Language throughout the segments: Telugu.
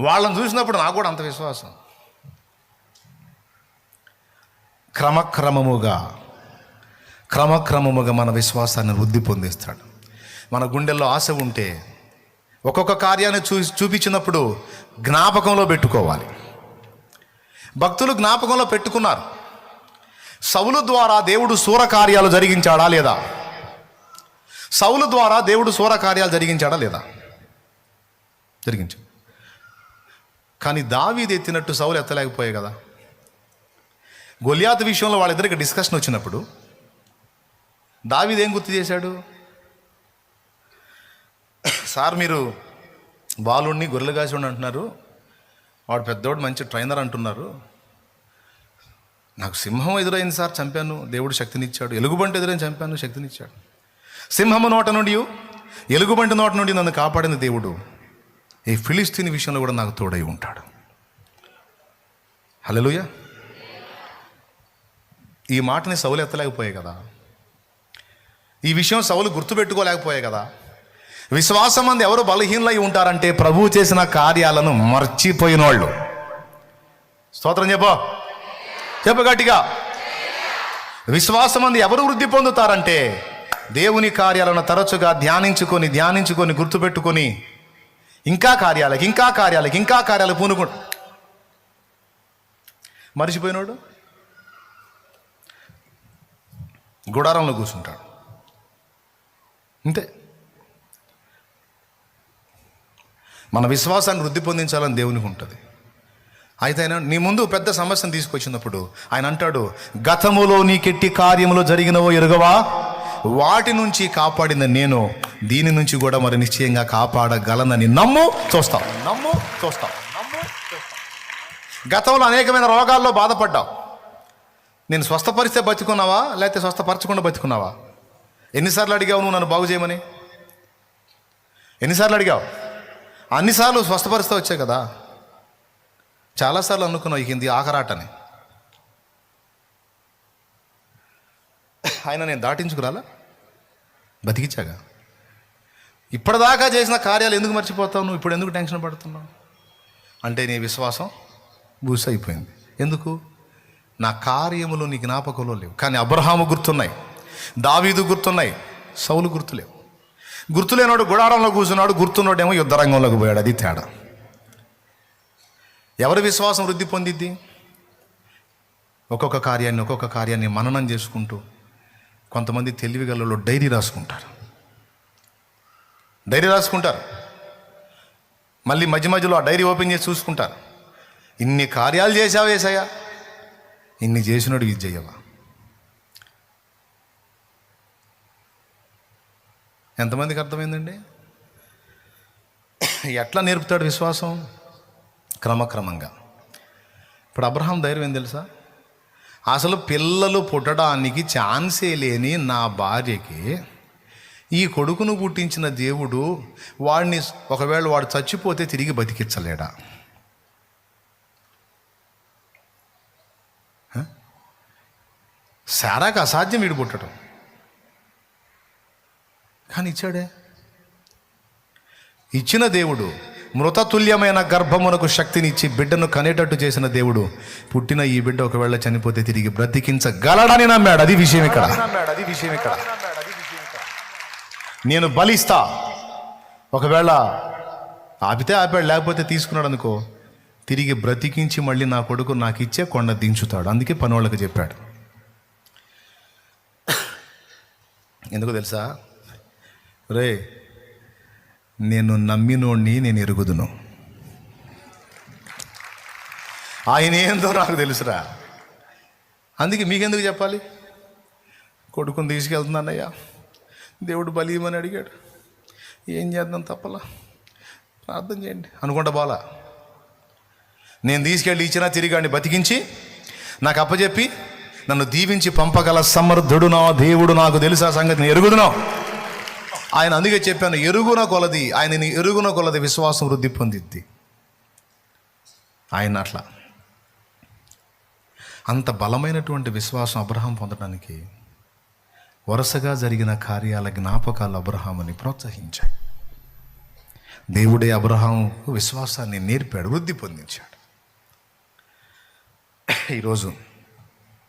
వాళ్ళని చూసినప్పుడు నాకు కూడా అంత విశ్వాసం. క్రమక్రమముగా క్రమక్రమముగా మన విశ్వాసాన్ని వృద్ధి పొందిస్తాడు. మన గుండెల్లో ఆశ ఉంటే ఒక్కొక్క కార్యాన్ని చూ చూపించినప్పుడు జ్ఞాపకంలో పెట్టుకోవాలి. భక్తులు జ్ఞాపకంలో పెట్టుకున్నారు. సౌలు ద్వారా దేవుడు సూర కార్యాలు జరిగించాడా లేదా? సౌలు ద్వారా దేవుడు సూర కార్యాలు జరిగించాడా లేదా? జరిగించాడు. కానీ దావీది ఎత్తినట్టు సౌలు ఎత్తలేకపోయాయి కదా. గొలియాత్ విషయంలో వాళ్ళిద్దరికి డిస్కషన్ వచ్చినప్పుడు దావీది ఏం గుర్తు చేశాడు? సార్ మీరు బాలుణ్ణి గొర్రెలు కాసి అంటున్నారు. వాడు పెద్దోడు మంచి ట్రైనర్ అంటున్నారు. నాకు సింహం ఎదురైంది సార్ చంపాను. దేవుడు శక్తినిచ్చాడు. ఎలుగుబంటి ఎదురైంది చంపాను. శక్తినిచ్చాడు. సింహము నోట నుండి ఎలుగుబంటి నోట నుండి నన్ను కాపాడిన దేవుడు. ఈ ఫిలిస్తీన్ విషయంలో కూడా నాకు తోడై ఉంటాడు. హలోయ ఈ మాటని సౌలు ఎత్తలేకపోయాయి కదా. ఈ విషయం సౌలు గుర్తుపెట్టుకోలేకపోయాయి కదా. విశ్వాసం మంది ఎవరు బలహీనలై ఉంటారంటే ప్రభువు చేసిన కార్యాలను మర్చిపోయిన వాళ్ళు స్తోత్రం చెప్పో. చెప్పు గట్టిగా. విశ్వాసం మంది ఎవరు వృద్ధి పొందుతారంటే దేవుని కార్యాలను తరచుగా ధ్యానించుకొని ధ్యానించుకొని గుర్తుపెట్టుకొని ఇంకా కార్యాలకు ఇంకా కార్యాలకు ఇంకా కార్యాలకు పూనుకుంటు మర్చిపోయినోడు? గుడారంలో కూర్చుంటాడు. అంతే. మన విశ్వాసాన్ని వృద్ధి పొందించాలని దేవునికి ఉంటుంది. అయితే ఆయన నీ ముందు పెద్ద సమస్యను తీసుకొచ్చినప్పుడు ఆయన అంటాడు గతములో నీకెట్టి కార్యములో జరిగినవో ఎరుగవా? వాటి నుంచి కాపాడిన నేను దీని నుంచి కూడా మరి నిశ్చయంగా కాపాడగలనని నమ్ము చూస్తాం. నమ్ము చూస్తాం. నమ్ము గతంలో అనేకమైన రోగాల్లో బాధపడ్డావు నేను స్వస్థపరిస్తే బతుకున్నావా? లేకపోతే స్వస్థపరచకుండా బతుకున్నావా? ఎన్నిసార్లు అడిగావు నువ్వు నన్ను బాగు చేయమని? ఎన్నిసార్లు అడిగావు? అన్నిసార్లు స్వస్థపరిస్తే వచ్చాయి కదా. చాలాసార్లు అనుకున్నావు ఇక ఇది ఆఖరాటని. ఆయన నేను దాటించుకురాలా? బతికించాగా ఇప్పటిదాకా చేసిన కార్యాలు ఎందుకు మర్చిపోతావు? నువ్వు ఇప్పుడు ఎందుకు టెన్షన్ పడుతున్నావు? అంటే నీ విశ్వాసం బూస్ అయిపోయింది ఎందుకు? నా కార్యములు నీ జ్ఞాపకంలో లేవు. కానీ అబ్రహాము గుర్తున్నాయి. దావీదు గుర్తున్నాయి. సౌలు గుర్తులేవు. గుర్తులేనోడు గుడారంలో కూర్చున్నాడు గుర్తున్నోడేమో యుద్ధరంగంలోకి పోయాడు. అది తేడా. ఎవరి విశ్వాసం వృద్ధి పొందిద్ది? ఒక్కొక్క కార్యాన్ని ఒక్కొక్క కార్యాన్ని మననం చేసుకుంటూ కొంతమంది తెలివిగలలో డైరీ రాసుకుంటారు. డైరీ రాసుకుంటారు. మళ్ళీ మధ్య మధ్యలో ఆ డైరీ ఓపెన్ చేసి చూసుకుంటారు. ఇన్ని కార్యాలు చేసావా వేసాయా ఇన్ని చేసినోడు ఇది చెయ్యవా? ఎంతమందికి అర్థమైందండి? ఎట్లా నేర్పుతాడు విశ్వాసం? క్రమక్రమంగా. ఇప్పుడు అబ్రహాం ధైర్యం ఏం తెలుసా? అసలు పిల్లలు పుట్టడానికి ఛాన్సే లేని నా భార్యకి ఈ కొడుకును పుట్టించిన దేవుడు వాడిని ఒకవేళ వాడు చచ్చిపోతే తిరిగి బతికించలేడా? హ? శారాకు అసాధ్యం వీడు పుట్టడం. కానీ ఇచ్చాడే? ఇచ్చిన దేవుడు మృతతుల్యమైన గర్భమునకు శక్తినిచ్చి బిడ్డను కనేటట్టు చేసిన దేవుడు పుట్టిన ఈ బిడ్డ ఒకవేళ చనిపోతే తిరిగి బ్రతికించగలడని నమ్మాడు. అది విషయం ఇక్కడ. అది విషయం ఇక్కడ. నేను బలిస్తా. ఒకవేళ ఆపితే ఆపాడు లేకపోతే తీసుకున్నాడు అనుకో తిరిగి బ్రతికించి మళ్ళీ నా కొడుకు నాకు ఇచ్చే కొండ దించుతాడు. అందుకే పనోళ్ళకి చెప్పాడు. ఎందుకు తెలుసా? రే నేను నమ్మినోడిని నేను ఎరుగుదును. ఆయన ఏందో నాకు తెలుసురా. అందుకే మీకెందుకు చెప్పాలి? కొడుకుని తీసుకెళ్తున్నానయ్యా దేవుడు బలీమని అడిగాడు. ఏం చేద్దాం తప్పలా? ప్రార్థన చేయండి. అనుకుంటా బాలా. నేను తీసుకెళ్ళి ఇచ్చినా తిరిగాడిని బతికించి నాకు అప్పచెప్పి నన్ను దీవించి పంపగల సమర్థుడు నా దేవుడు. నాకు తెలుసా సంగతి. ఎరుగుదునో. ఆయన అందుకే చెప్పాను ఎరుగున కొలది ఆయనని ఎరుగున కొలది విశ్వాసం వృద్ధి పొందిద్ది. ఆయన అట్లా. అంత బలమైనటువంటి విశ్వాసం అబ్రహాం పొందడానికి వరుసగా జరిగిన కార్యాల జ్ఞాపకాలు అబ్రహాముని ప్రోత్సహించాయి. దేవుడే అబ్రహాంకు విశ్వాసాన్ని నేర్పాడు వృద్ధి పొందించాడు. ఈరోజు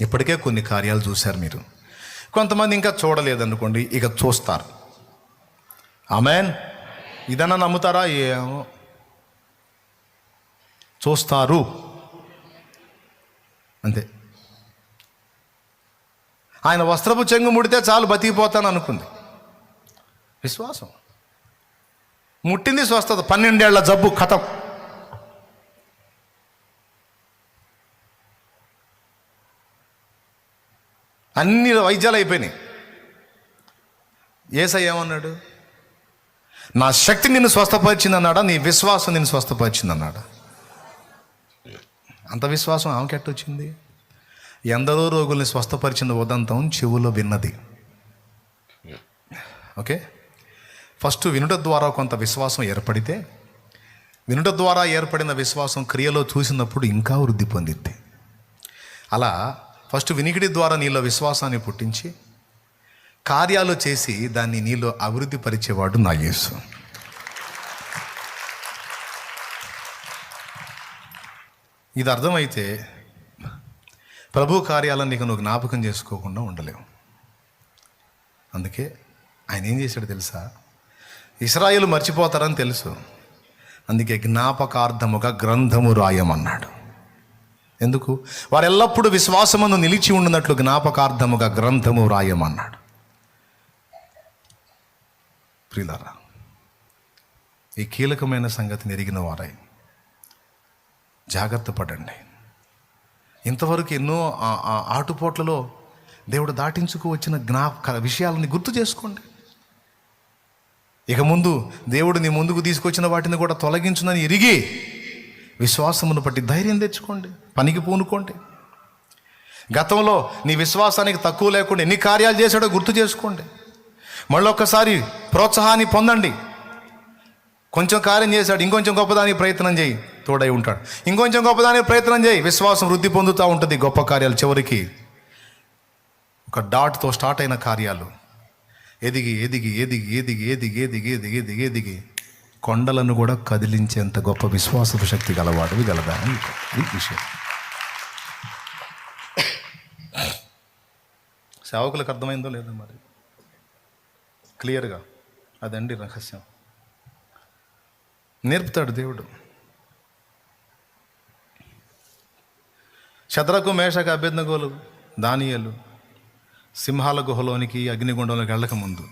ఇప్పటికే కొన్ని కార్యాలు చూశారు మీరు. కొంతమంది ఇంకా చూడలేదనుకోండి ఇక చూస్తారు. ఆమెన్. ఇదన్నా నమ్ముతారా ఏమో. చూస్తారు. అంతే. ఆయన వస్త్రపు చెంగు ముడితే చాలు బతికిపోతాను అనుకుంది. విశ్వాసం. ముట్టింది స్వస్థత. పన్నెండేళ్ళ జబ్బు కథం. అన్ని వైద్యాలు అయిపోయినాయి. ఏసై ఏమన్నాడు? నా శక్తి నిన్ను స్వస్థపరిచింది అన్నాడా నీ విశ్వాసం నిన్ను స్వస్థపరిచింది అన్నాడా అంత విశ్వాసం ఆమెకి ఎట్టొచ్చింది? ఎందరో రోగుల్ని స్వస్థపరిచిన ఉదంతం చెవులో విన్నది. ఓకే? ఫస్ట్ వినుట ద్వారా కొంత విశ్వాసం ఏర్పడితే వినుట ద్వారా ఏర్పడిన విశ్వాసం క్రియలో చూసినప్పుడు ఇంకా వృద్ధి పొందిద్ది. అలా ఫస్ట్ వినికిడి ద్వారా నీలో విశ్వాసాన్ని పుట్టించి కార్యాలు చేసి దాన్ని నీలో అభివృద్ధి పరిచేవాడు నా యేసు. ఇది అర్థమైతే ప్రభు కార్యాలను నీకు నువ్వు జ్ఞాపకం చేసుకోకుండా ఉండలేవు. అందుకే ఆయన ఏం చేశాడు తెలుసా? ఇస్రాయేల్ మర్చిపోతారని తెలుసు. అందుకే జ్ఞాపకార్థముగా గ్రంథము రాయమన్నాడు. ఎందుకు? వారు ఎల్లప్పుడూ విశ్వాసమందు నిలిచి ఉండినట్లు జ్ఞాపకార్థముగా గ్రంథము రాయమన్నాడు. ప్రియులారా ఈ కీలకమైన సంగతిని ఎరిగిన వారై జాగ్రత్త పడండి. ఇంతవరకు ఎన్నో ఆటుపోట్లలో దేవుడు దాటించుకు వచ్చిన జ్ఞాపక విషయాలని గుర్తు చేసుకోండి. ఇక ముందు దేవుడు నీ ముందుకు తీసుకొచ్చిన వాటిని కూడా తొలగించునని ఎరిగి విశ్వాసమును బట్టి ధైర్యం తెచ్చుకోండి పనికి పూనుకోండి. గతంలో నీ విశ్వాసానికి తక్కువ లేకుండా ఎన్ని కార్యాలు చేశాడో గుర్తు చేసుకోండి. మళ్ళొక్కసారి ప్రోత్సాహాన్ని పొందండి. కొంచెం కార్యం చేశాడు ఇంకొంచెం గొప్పదానికి ప్రయత్నం చేయి తోడై ఉంటాడు. ఇంకొంచెం గొప్పదానికి ప్రయత్నం చేయి విశ్వాసం వృద్ధి పొందుతూ ఉంటుంది గొప్ప కార్యాలు చివరికి. ఒక డాట్తో స్టార్ట్ అయిన కార్యాలు. ఎదిగి ఎదిగి ఎదిగి ఎదిగి ఎదిగి ఎదిగి ఎదిగి ఎదిగి ఎదిగి. కొండలను కూడా కదిలించేంత గొప్ప విశ్వాసపు శక్తి గలవాడు గలదా ఈ విషయం. సేవకులకు అర్థమైందో లేదో మరి? క్లియర్గా. అదండి రహస్యం. నేర్పుతాడు దేవుడు. శత్రకు మేషకు అభ్యర్థగోలు దానియలు సింహాల గుహలోనికి అగ్నిగుండంలోకి వెళ్ళక ముందు.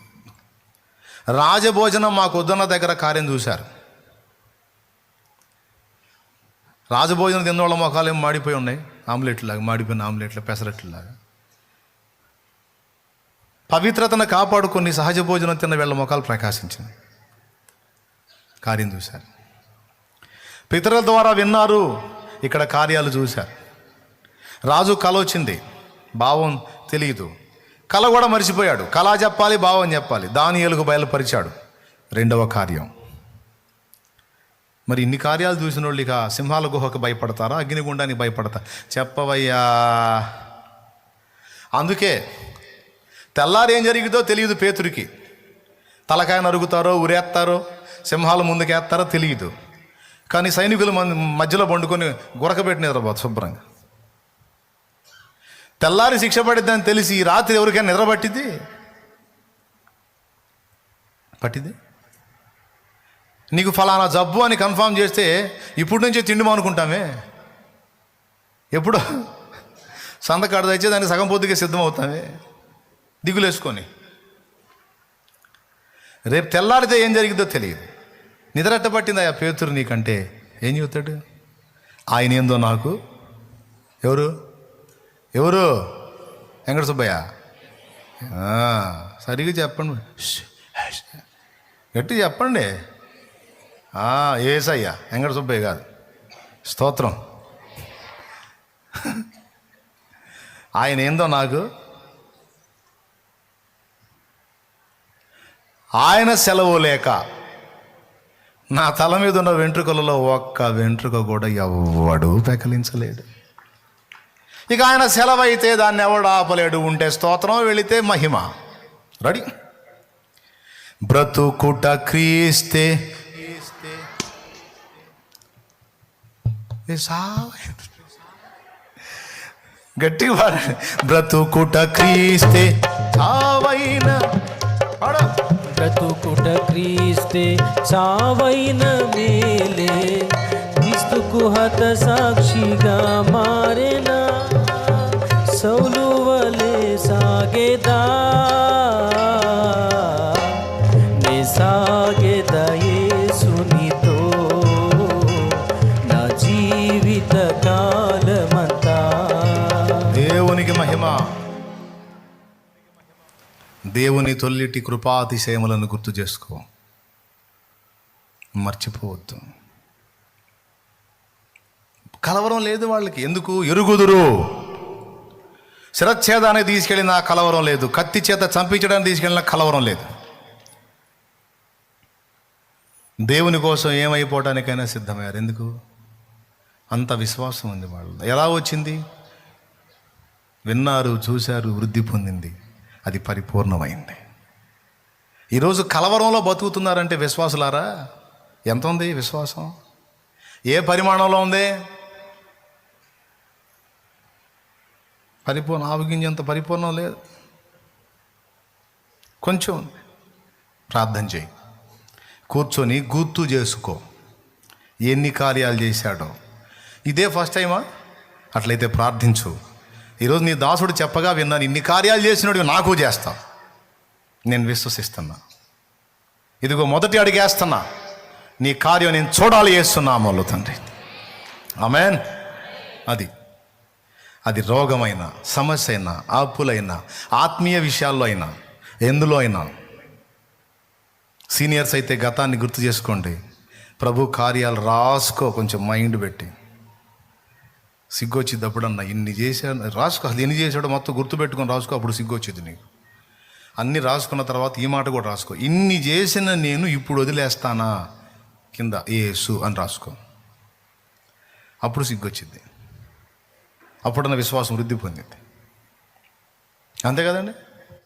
రాజభోజనం మాకు వద్దన్న దగ్గర కార్యం చూశారు. రాజభోజనం తిన్న వాళ్ళ మొఖాలు ఏం మాడిపోయి ఉన్నాయి. ఆమ్లెట్లాగా మాడిపోయిన ఆమ్లెట్ల పెసరట్లాగా. పవిత్రతను కాపాడుకొని సహజ భోజనం తిన్న వీళ్ళ ముఖాలు ప్రకాశించింది. కార్యం చూశారు. పితరుల ద్వారా విన్నారు ఇక్కడ కార్యాలు చూశారు. రాజు కల వచ్చింది. భావం తెలియదు. కళ కూడా మర్చిపోయాడు. కళ చెప్పాలి భావం చెప్పాలి. దాని ఎలుగు బయలుపరిచాడు. రెండవ కార్యం. మరి ఇన్ని కార్యాలు చూసిన వాళ్ళు ఇక సింహాల గుహకు భయపడతారా? అగ్నిగుండానికి భయపడతారా చెప్పవయ్యా. అందుకే తెల్లారి ఏం జరిగిందో తెలియదు పేతురికి. తలకాయ నరుగుతారో ఉరేస్తారో సింహాలు ముందుకేస్తారో తెలియదు. కానీ సైనికులు మధ్యలో పండుకొని గురకబెట్టి నిద్రపోదు శుభ్రంగా. తెల్లారి శిక్ష పడిద్దని తెలిసి ఈ రాత్రి ఎవరికైనా నిద్ర పట్టింది పట్టింది నీకు ఫలానా జబ్బు అని కన్ఫామ్ చేస్తే ఇప్పుడు నుంచే తిండి మానుకుంటామే. ఎప్పుడు? సందకాడ తెచ్చే దానికి సగం పొద్దుకే సిద్ధమవుతామే. దిగులేసుకొని. రేపు తెల్లారితే ఏం జరిగిందో తెలియదు. నిద్రట్ట పట్టింది ఆ పేతురు నీకంటే. ఏం చెబుతాడు? ఆయన ఏందో నాకు? ఎవరు? ఎవరు? వెంకట సుబ్బయ్య. సరిగ్గా చెప్పండి. గట్టి చెప్పండి. ఏసయ్యా వెంకట సుబ్బయ్య కాదు స్తోత్రం. ఆయన ఏందో నాకు? ఆయన సెలవు లేక నా తల మీద ఉన్న వెంట్రుకలలో ఒక్క వెంట్రుక కూడా ఎవ్వడూ పెకలించలేడు ఇక ఆయన సెలవు అయితే దాన్ని ఎవడు ఆపలేడు? ఉంటే స్తోత్రం వెళితే మహిమ. రెడీ? బ్రతుకుట క్రీస్తే. గట్టిగా బ్రతుకుట క్రీస్తే. చావైన పడ. బ్రతుకుట క్రీస్తే చావైన మేలే. క్రీస్తుకు హత సాక్షిగా మారెనా? సౌలు వలె సాగేదా? నే సాగేదా యేసునితో నా దేవుని తొల్లిటి కృపాతిశయములను గుర్తు చేసుకో. మర్చిపోవద్దు. కలవరం లేదు వాళ్ళకి. ఎందుకు? ఎరుగుదురు. శిరచ్ఛేదానికి తీసుకెళ్ళిన కలవరం లేదు. కత్తి చేత చంపించడానికి తీసుకెళ్ళిన కలవరం లేదు. దేవుని కోసం ఏమైపోవడానికైనా సిద్ధమయ్యారు. ఎందుకు? అంత విశ్వాసం ఉంది వాళ్ళు ఎలా వచ్చింది? విన్నారు చూశారు వృద్ధి పొందింది. అది పరిపూర్ణమైంది. ఈరోజు కలవరంలో బతుకుతున్నారంటే విశ్వాసులారా ఎంత ఉంది విశ్వాసం? ఏ పరిమాణంలో ఉంది? పరిపూర్ణ ఆవగింజంత పరిపూర్ణం లేదు. కొంచెం ప్రార్థన చేయి. కూర్చొని గుర్తు చేసుకో. ఎన్ని కార్యాలు చేశాడో. ఇదే ఫస్ట్ టైమా అట్లయితే ప్రార్థించు. ఈరోజు నీ దాసుడు చెప్పగా విన్నాను. ఇన్ని కార్యాలు చేసినట్టు నాకు చేస్తావు నేను విశ్వసిస్తున్నా. ఇదిగో మొదటి అడిగేస్తున్నా. నీ కార్యం నేను చూడాలి చేస్తున్నా అమ్మలు తండ్రి. ఆమెన్. అది. అది రోగమైన సమస్య అయినా ఆపులైనా ఆత్మీయ విషయాల్లో అయినా ఎందులో అయినా. సీనియర్స్ అయితే గతాన్ని గుర్తు చేసుకోండి. ప్రభు కార్యాలు రాసుకో కొంచెం మైండ్ పెట్టి. సిగ్గొచ్చిద్దప్పుడన్నా ఇన్ని చేశాను రాసుకో అది ఎన్ని చేశాడో మొత్తం గుర్తుపెట్టుకొని రాసుకో అప్పుడు సిగ్గొచ్చింది నీకు. అన్ని రాసుకున్న తర్వాత ఈ మాట కూడా రాసుకో. ఇన్ని చేసిన నేను ఇప్పుడు వదిలేస్తానా? కింద ఏసు అని రాసుకో. అప్పుడు సిగ్గొచ్చింది. అప్పుడన్న విశ్వాసం వృద్ధి పొందింది. అంతే కదండి?